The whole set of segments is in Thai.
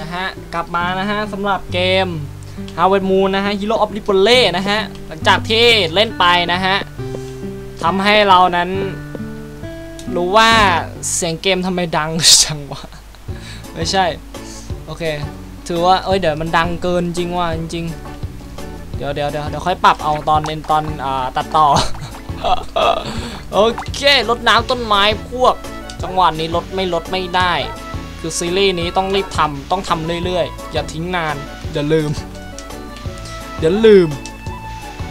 นะฮะ กลับมานะฮะสำหรับเกม Harvest Moon นะฮะ Hero of r i p o l e นะฮะ หลังจากที่เล่นไปนะฮะทำให้เรานั้น รู้ว่าเสียงเกมทำไมดังจังวะ ไม่ใช่ โอเค ถือว่า เอ้ย เดี๋ยวมันดังเกินจริงว่ะจริงเดี๋ยวเดี๋ยวเดี๋ยวเดี๋ยวค่อยปรับเอาตอนเล่นตอนอ่าตัดต่อ โอเครดน้ำต้นไม้พวก จังหวะนี้ลดไม่ลดไม่ได้ คือซีรีส์นี้ต้องรีบทำต้องทำเรื่อยๆ อย่าทิ้งนานเดี๋ยวลืมเดี๋ยวลืม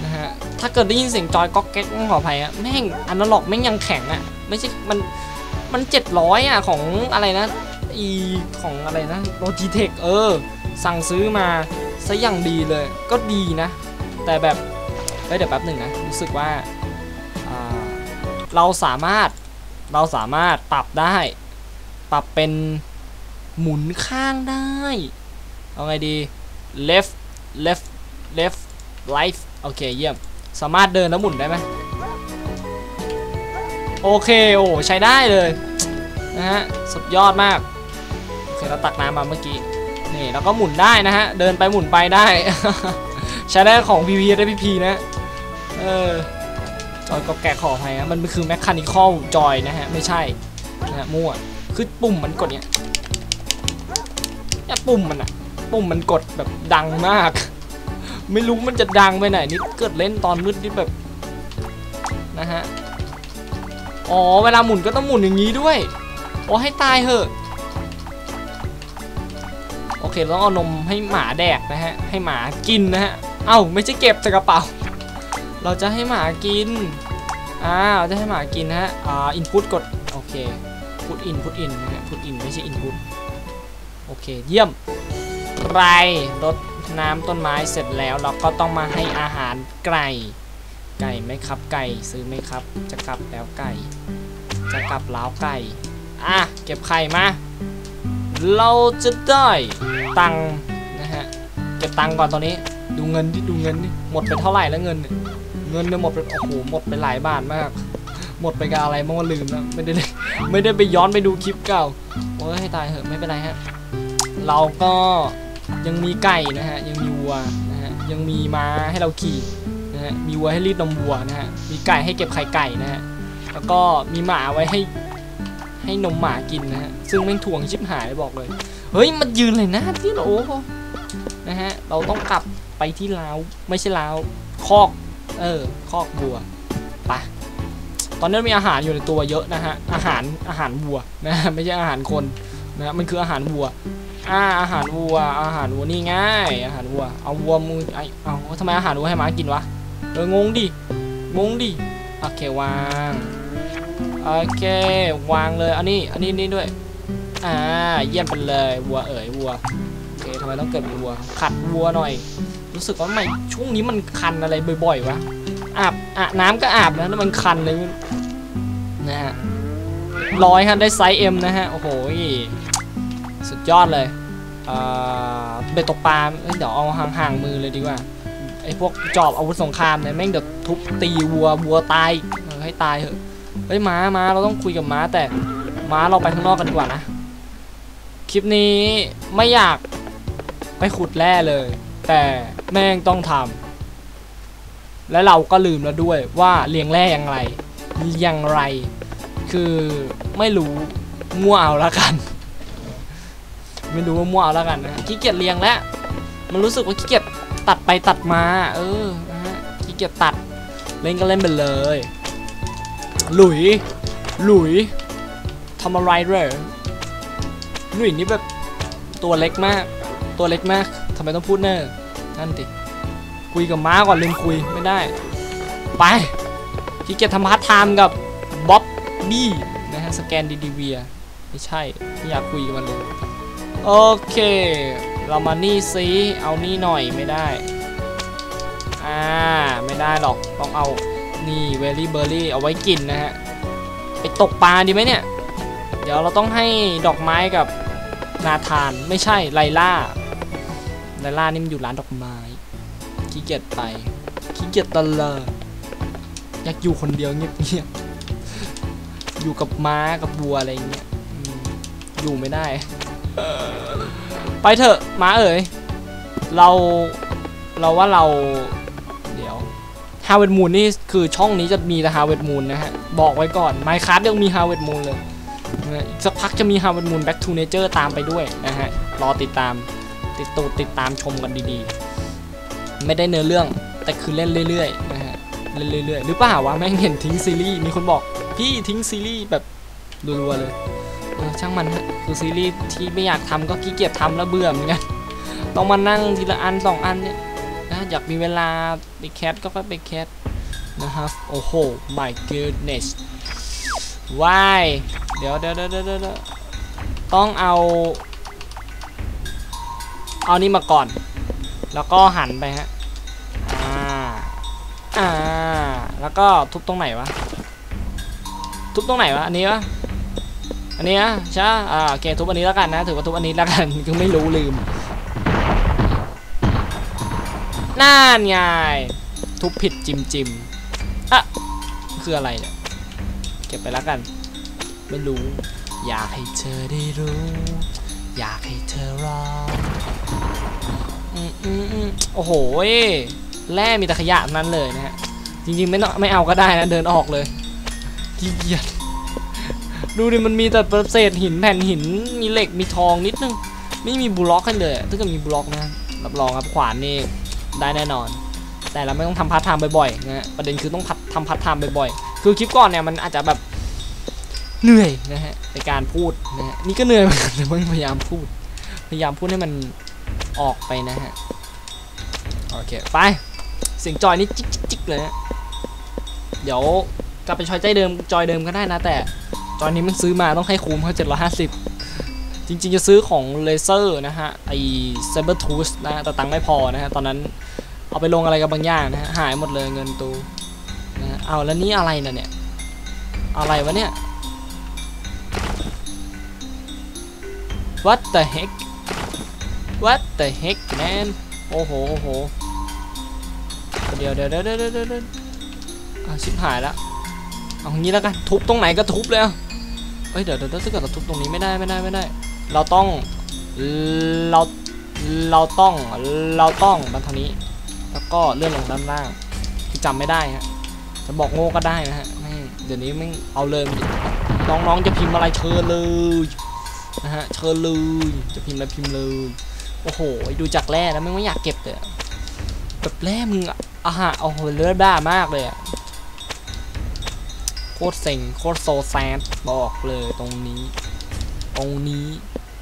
นะฮะถ้าเกิดได้ยินเสียงจอยก๊อกแก๊กต้องขออภัยอะแม่งอนนั้นหลอกแม่งยังแข็งอะไม่ใช่มันมันเจ็ดร้อยอะของอะไรนะอีของอะไรนะโลจิเทคเออ สั่งซื้อมาซะอย่างดีเลย ก็ดีนะ แต่แบบเฮ้ยเดี๋ยวแป๊บหนึ่งนะ รู้สึกว่าอ่าเราสามารถเราสามารถปรับได้ ปรับเป็น หมุนข้างได้ เอาไงดี left left left right โอเคเยี่ยม สามารถเดินแล้วหมุนได้ไหมโอเค โอ้ใช้ได้เลยนะฮะ สุดยอดมาก โอเค เราตักน้ำมาเมื่อกี้ นี่แล้วก็หมุนได้นะฮะ เดินไปหมุนไปได้ ใช้ได้ของ PP ได้ PP นะ เออจอยก็แกะขออภัยนะมันคือแมคคานิคอลจอยนะฮะ ไม่ใช่นะฮะมั่ว คือปุ่มมันกดเนี่ยเนี่ย ปุ่มมันอะปุ่มมันกดแบบดังมาก ไม่รู้มันจะดังไปไหนนี่เกิดเล่นตอนมืดนี่แบบนะฮะอ๋อเวลาหมุนก็ต้องหมุนอย่างนี้ด้วยโอ้ให้ตายเหอะโอเคเราต้องเอานมให้หมาแดกนะฮะให้หมากินนะฮะเอ้าไม่ใช่เก็บใส่กระเป๋า เราจะให้หมากินอ่าเราจะให้หมากินนะฮะอ่าอินพุตกดโอเคพุตอินพุตอินนะฮะพุตอินไม่ใช่อินพุต โอเค เยี่ยมไกรรดน้ำต้นไม้เสร็จแล้วเราก็ต้องมาให้อาหารไก่ ไก่ไหมครับไก่ซื้อไหมครับ จะกลับแล้วไก่ จะกลับแล้วไก่ อะ เก็บไข่มา เราจะได้ตังนะฮะ เก็บตังก่อนตอนนี้ ดูเงินดิดูเงินดิหมดไปเท่าไหร่แล้วเงิน เงินเนี่ยหมดไปโอ้โหหมดไปหลายบาทมาก หมดไปกับอะไรบ้างวลืมแล้วไม่ได้ไม่ได้ไปย้อนไปดูคลิปเก่าโอ้ยให้ตายเหอะไม่เป็นไรฮะ เราก็ยังมีไก่นะฮะยังมีวัวนะฮะยังมีม้าให้เราขี่นะฮะมีวัวให้รีดนมวัวนะฮะมีไก่ให้เก็บไข่ไก่นะฮะแล้วก็มีหมาไว้ให้ให้นมหมากินนะฮะซึ่งแม่งถ่วงชิบหายบอกเลย เฮ้ยมันยืนเลยนะที่เราโอ้โหนะฮะเราต้องกลับไปที่ล้าวไม่ใช่ล้าวคอกเออคอกวัวไปตอนนี้มีอาหารอยู่ในตัวเยอะนะฮะอาหารอาหารวัวนะฮะไม่ใช่อาหารคนนะฮะมันคืออาหารวัว อ่าอาหารวัว อาหารวัวนี่ง่าย อาหารวัว เอาวัวมือไอเอาทำไมอาหารวัวให้หมากินวะ เอองงดิ งงดิ โอเควาง โอเค วางเลย อันนี้ อันนี้นี่ด้วย อ่า เยี่ยมไปเลย วัวเอ๋ยวัว โอเคทำไมต้องเกิดวัว ขัดวัวหน่อย รู้สึกว่าไม่ช่วงนี้มันคันอะไรบ่อยๆวะ อาบอาบน้ำก็อาบนะแล้วมันคันเลยนะฮะร้อยฮะได้ไซส์ M นะฮะ โอ้โห สุดยอดเลยเอ่อเบ็ดตกปลาเดี๋ยวเอาห่างๆมือเลยดีกว่าไอ้พวกจอบอาวุธสงครามเนี่ยแม่งเดี๋ยวทุบตีวัววัวตายให้ตายเถอะเฮ้ยม้าม้าเราต้องคุยกับม้าแต่ม้าเราไปข้างนอกกันดีกว่านะคลิปนี้ไม่อยากไปขุดแร่เลย แต่แม่งต้องทำและเราก็ลืมแล้วด้วยว่าเลี้ยงแร่อย่างไรอย่างไร คือไม่รู้มั่วเอาละกัน ไม่รู้ว่ามั่วเอาละกันนะขี้เกียจเลี้ยงแล้ว มันรู้สึกว่าขี้เกียจตัดไปตัดมา เออนะฮะขี้เกียจตัด เล่นก็เล่นไปเลย หลุย หลุยทำอะไรเหรอหลุยนี่แบบตัวเล็กมาก ตัวเล็กมากทำไมต้องพูดเนอร์นั่นดิคุยกับม้าก่อนลืมคุยไม่ได้ ไปขี้เกียจทำพาร์ทไทม์กับบ๊อบบี้นะฮะสแกนดีดีเวียไม่ใช่ไม่อยากคุยกับมันเลย โอเค เรามานี่ซิเอานี่หน่อยไม่ได้ อ่า ไม่ได้หรอก ต้องเอา นี่เวลี่เบอร์รี่เอาไว้กินนะฮะ ไปตกปลาดีไหมเนี่ย เดี๋ยวเราต้องให้ดอกไม้กับนาธาน ไม่ใช่ไลล่า ไลล่านี่มันอยู่ร้านดอกไม้ ขี้เกียจไป ขี้เกียจตะเลออยากอยู่คนเดียวเงียบๆ อยู่กับม้ากับวัวอะไรอย่างเงี้ย อยู่ไม่ได้ ไปเถอะมาเอ๋ยเราเราว่าเราเดี๋ยวฮาวเวิร์ดมูนนี่คือช่องนี้จะมีแต่ฮาวเวิร์ดมูนนะฮะ บอกไว้ก่อนไมค์คัสยังมีฮาวเวิร์ดมูนเลยสักพักจะมีฮาวเวิร์ดมูนแบ็กทูเนเจอร์ตามไปด้วยนะฮะ รอติดตามติดตูติดตามชมกันดีๆ ไม่ได้เนื้อเรื่องแต่คือเล่นเรื่อยๆนะฮะเล่นเรื่อยๆหรือเปล่าวะแม่งเห็นทิ้งซีรีส์มีคนบอกพี่ทิ้งซีรีส์แบบรัวๆเลย เออช่างมันฮะคือซีรีส์ที่ไม่อยากทำก็ขี้เกียจทำแล้วเบื่อเหมือนกันต้องมานั่งทีละอันสองอันเนี่ยนะอยากมีเวลาไปแคสก็ค่อยไปแคสนะครับโอ้โห my goodness why เดี๋ยวเดี๋ยวเดี๋ยวเดี๋ยวเดี๋ยวต้องเอา เอานี่มาก่อน แล้วก็หันไปฮะอ่าอ่าแล้วก็ทุบตรงไหนวะทุบตรงไหนวะอันนี้วะ อันนี้นะใช่อ่าโอเคทุบอันนี้แล้วกันนะถือว่าทุบอันนี้แล้วกันคือไม่รู้ลืมน่านไงทุบผิดจิมจิมอะคืออะไรเนี่ยเก็บไปแล้วกัน ไม่รู้ อยากให้เธอได้รู้ อยากให้เธอรออืมอืมอืมโอ้โหเว้ยแร่มีแต่ขยะนั้นเลยนะฮะจริงๆไม่ต้องไม่เอาก็ได้นะเดินออกเลยขี้เกียจ ดูดิมันมีแต่เศษหินแผ่นหินมีเหล็กมีทองนิดนึง ไม่มีบล็อกกันเลยถ้าเกิดมีบล็อกนะรับรองครับขวานนี่ได้แน่นอน แต่เราไม่ต้องทำพาร์ทไทม์บ่อยๆนะประเด็นคือต้องพัดทำพาร์ทไทม์บ่อยๆ คือคลิปก่อนเนี่ยมันอาจจะแบบเหนื่อยนะฮะในการพูดนะฮะนี่ก็เหนื่อยเหมือนกันแต่พยายามพูด พยายามพูดให้มันออกไปนะฮะโอเคไปเสียงจอยนี่จิกจิกจิกเลยนะเดี๋ยวกลับไปชอยใจเดิมจอยเดิมก็ได้นะแต่ จอยนี้มันซื้อมาต้องให้คุ้มเขาเจ็ดร้อยห้าสิบจริงๆจะซื้อของเลเซอร์นะฮะ ไอเซเบอร์ทูสนะแต่ตังค์ไม่พอนะฮะ ตอนนั้นเอาไปลงอะไรกับบางอย่างนะฮะ หายหมดเลยเงินตูนะเอาแล้วนี่อะไรนะเนี่ย อะไรวะเนี่ย What the heck What the heck man โอ้โหโอ้โหเดี๋ยวเดี๋ยวเดี๋ยวเดี๋ยวเดี๋ยวเดี๋ยวอะชิบหายแล้วเอางี้แล้วกันทุบตรงไหนก็ทุบเลยอะ เฮ้ยเดี๋ยวเดี๋ยวถ้าเกิดเราทุบตรงนี้ไม่ได้ไม่ได้ไม่ได้ เราต้องเราเราต้องเราต้องบันทางนี้ แล้วก็เลื่อนลงด้านล่างคือจำไม่ได้ฮะจะบอกโง่ก็ได้นะฮะไม่เดี๋ยวนี้ไม่เอาเลยน้องๆจะพิมพ์อะไรเชิญเลยนะฮะเชิญเลยจะพิมพ์อะไรพิมพ์เลยโอ้โหดูจากแร่แล้วไม่ไม่อยากเก็บเลยแบบแร่มึงอะอาหารโอ้โหเลือดบ้ามากเลยอะ ตรเซ็งโคตรโซแซดบอกเลยตรงนี้ ตรงนี้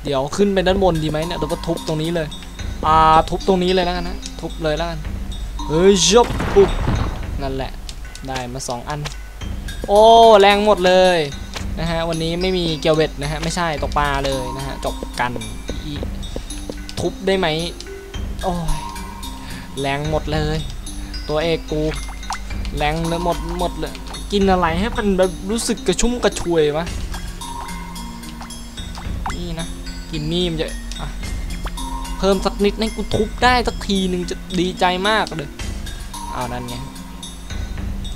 เดี๋ยวขึ้นไปด้านบนดีไหมเนี่ยเดี๋ยวก็ทุบตรงนี้เลยอ่าทุบตรงนี้เลยแล้วกันนะทุบเลยแล้วกันเฮ้ยจบปุ๊บนั่นแหละได้มาสองอัน โอ้แรงหมดเลยนะฮะวันนี้ไม่มีเกียวเวทนะฮะไม่ใช่ตกปลาเลยนะฮะจบกันทุบได้ไหมโอ้ยแรงหมดเลย ตัวเอกกูแรงเลยหมดหมดเลย กินอะไรให้มันแบบรู้สึกกระชุ่มกระชวยวะ นี่นะ กินนี่มันจะะเพิ่มสักนิดให้กูทุบได้สักทีหนึ่งจะดีใจมากเลยเอานั่นไง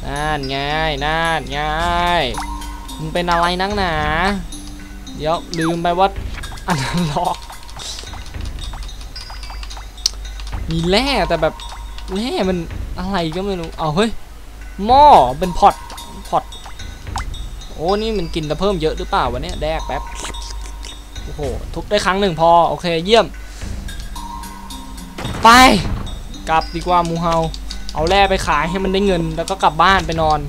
นั่นไงนั่นไงมึงเป็นอะไรนักหนา เดี๋ยวลืมไปว่าอันนั้นล็อกมีแร่แต่แบบแร่มันอะไรก็ไม่รู้ เอาเฮ้ยหม้อเป็นพอตพอต โอ้นี่มันกินแต่เพิ่มเยอะหรือเปล่าวะเนี่ยแดกแป๊บโอ้โหทุบได้ครั้งหนึ่งพอโอเคเยี่ยม ไป กลับดีกว่ามูเฮาเอาแร่ไปขายให้มันได้เงิน แล้วก็กลับบ้านไปนอน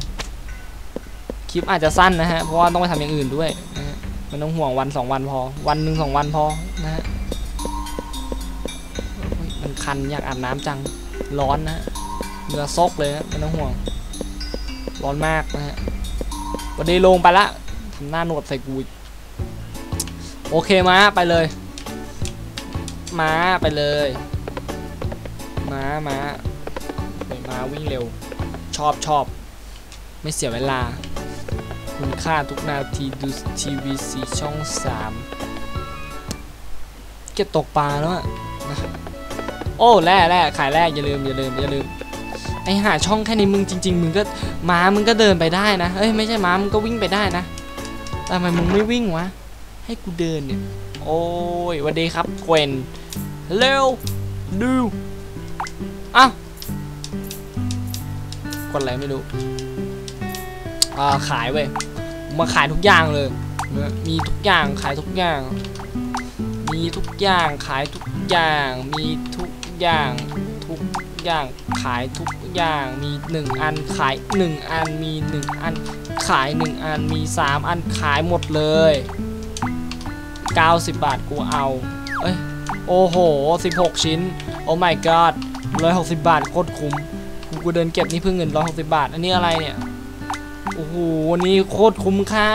คลิปอาจจะสั้นนะฮะเพราะว่าต้องไปทำอย่างอื่นด้วยนะฮะมันต้องห่วงวันสองวันพอ วันหนึ่งสองวันพอนะฮะมันคันอยากอาบน้ำจังร้อนนะเหงื่อซกเลยฮะไม่ต้องห่วง ร้อนมากนะฮะ วันนี้ลงไปละทำหน้าหนวดใส่กูโอเคมาไปเลยมาไปเลยมามาเฮ้ยมาวิ่งเร็ว ชอบชอบ ไม่เสียเวลา คุณค่าทุกนาทีดูทีวีสีช่องสามเก็บตกปลาแล้วอะโอ้แร่แร่ขายแร่อย่าลืมอย่าลืมอย่าลืม ไอหาช่องแค่นี้มึงจริง ๆ มึงก็ม้ามึงก็เดินไปได้นะเอ้ยไม่ใช่ม้ามึงก็วิ่งไปได้นะทำไมมึงไม่วิ่งวะให้กูเดินเนี่ยโอ้ยวันดีครับเกวนเร็วดูอะกดอะไรไม่รู้อ่าขายเว้ยมาขายทุกอย่างเลย มีทุกอย่างขายทุกอย่าง มีทุกอย่างขายทุกอย่าง มีทุกอย่างทุกอย่างขายทุก อย่างมีหนึ่งอันขายหนึ่งอันมีหนึ่งอันขายหนึ่งอันมีสามอันขายหมดเลย 90 บาทกูเอา เอ้ย โอ้โห 16 ชิ้น โอ้ my god 160 บาทโคตรคุ้มกูเดินเก็บนี่เพิ่งเงิน 160 บาท อันนี้อะไรเนี่ย โอ้โหวันนี้โคตรคุ้มค่า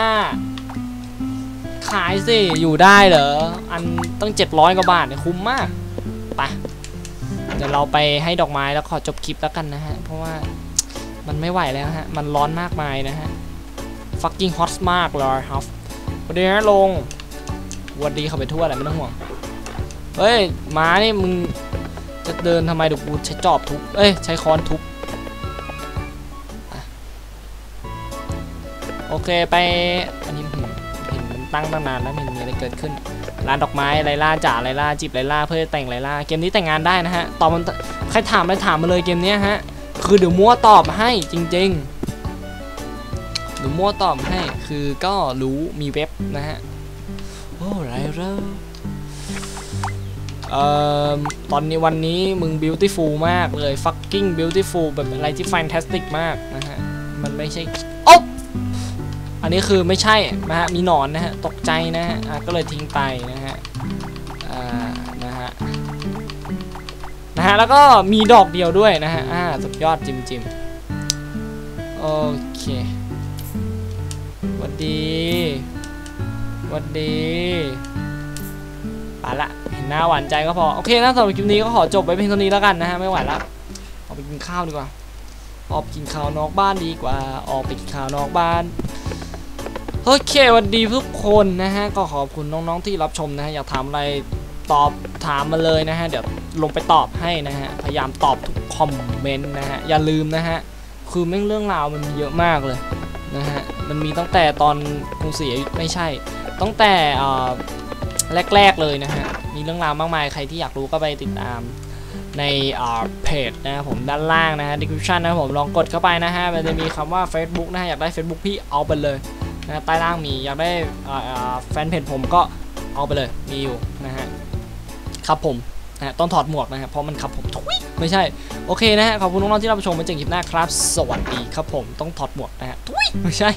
ขายสิ อยู่ได้เหรอ อันตั้ง 700 กว่าบาทเนี่ยคุ้มมาก ไป ดี๋ยวเราไปให้ดอกไม้แล้วขอจบคลิปแล้วกันนะฮะ เพราะว่ามันไม่ไหวแล้วฮะ มันร้อนมากมายนะฮะ fucking hot มากเลยครับวัสดีนะลงวัสดีเข้าไปทั่วแหละไม่ต้องห่วง เฮ้ยม้านี่มึงจะเดินทำไมเดี๋ยวกูใช้จอบทุบ เอ้ยใช้ค้อนทุบ โอเคไป อันนี้หืมเห็นมันตั้งตั้งนานแล้วเห็นมีอะไรเกิดขึ้น ร้านดอกไม้ไลล่าจ่าไลล่าจีบไลล่าเพื่อแต่งไลล่าเกมนี้แต่งงานได้นะฮะตอบมันใครถามอะไรถามมาเลยเกมนี้ฮะคือเดี๋ยวมั่วตอบให้จริงๆเดี๋ยวมั่วตอบให้คือก็รู้มีเว็บนะฮะโอ้ไรเร่เอ่อตอนนี้วันนี้มึง beautiful มากเลย fucking beautiful แบบอะไรที่ fantastic มากนะฮะมันไม่ใช่ อันนี้คือไม่ใช่นะฮะมีหนอนนะฮะตกใจนะฮะก็เลยทิ้งไปนะฮะอ่านะฮะนะฮะแล้วก็มีดอกเดียวด้วยนะฮะอ่าสุดยอดจิมจิมโอเควัสดีวัสดีไปละเห็นหน้าหวานใจก็พอ โอเคนะสำหรับคลิปนี้ก็ขอจบไว้เพียงเท่านี้แล้วกันนะฮะไม่ไหวละออกไปกินข้าวดีกว่า ออกไปกินข้าวนอกบ้านดีกว่า ออกไปกินข้าวนอกบ้าน โอเควัสดีทุกคนนะฮะ ก็ขอบคุณน้องๆที่รับชมนะฮะ อยากถามอะไรตอบถามมาเลยนะฮะ เดี๋ยวลงไปตอบให้นะฮะ พยายามตอบทุกคอมเมนต์นะฮะ อย่าลืมนะฮะ คือแม่งเรื่องราวมันมีเยอะมากเลยนะฮะ มันมีตั้งแต่ตอนกรุงศรียไม่ใช่ ตั้งแต่อ่อแรกๆเลยนะฮะ มีเรื่องราวมากมาย ใครที่อยากรู้ก็ไปติดตามในเอ่อเพจนะครับผมด้านล่างนะฮะ description นะครับผมลองกดเข้าไปนะฮะ มันจะมีคำว่า Facebook นะฮะ อยากได้ Facebook พี่เอาไปเลย นะใต้ล่างมีอยากได้แฟนเพจผมก็เอาไปเลยมีอยู่นะฮะครับผมนะฮะต้องถอดหมวกนะฮะเพราะมันครับผมทุยไม่ใช่ โอเคนะฮะขอบคุณน้องๆที่รับชมมาจอกันคลิปหน้าครับ สวัสดีครับผมต้องถอดหมวกนะฮะทุยไม่ใช่